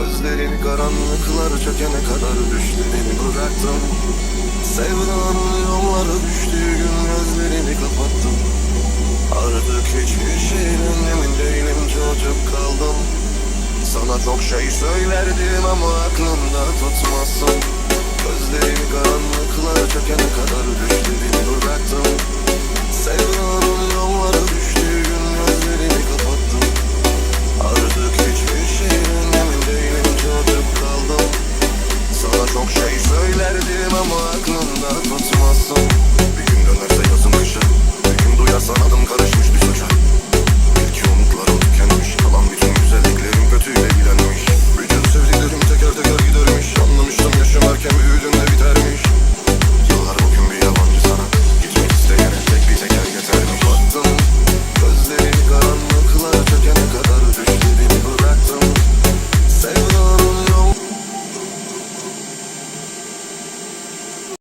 Gözlerin karanlıklar çökene kadar düşlerini bıraktım Sevdanın yolları düştüğü gün gözlerimi kapattım Artık hiçbir şeyden emin değilim çocuk kaldım. Sana çok şey söylerdim ama someone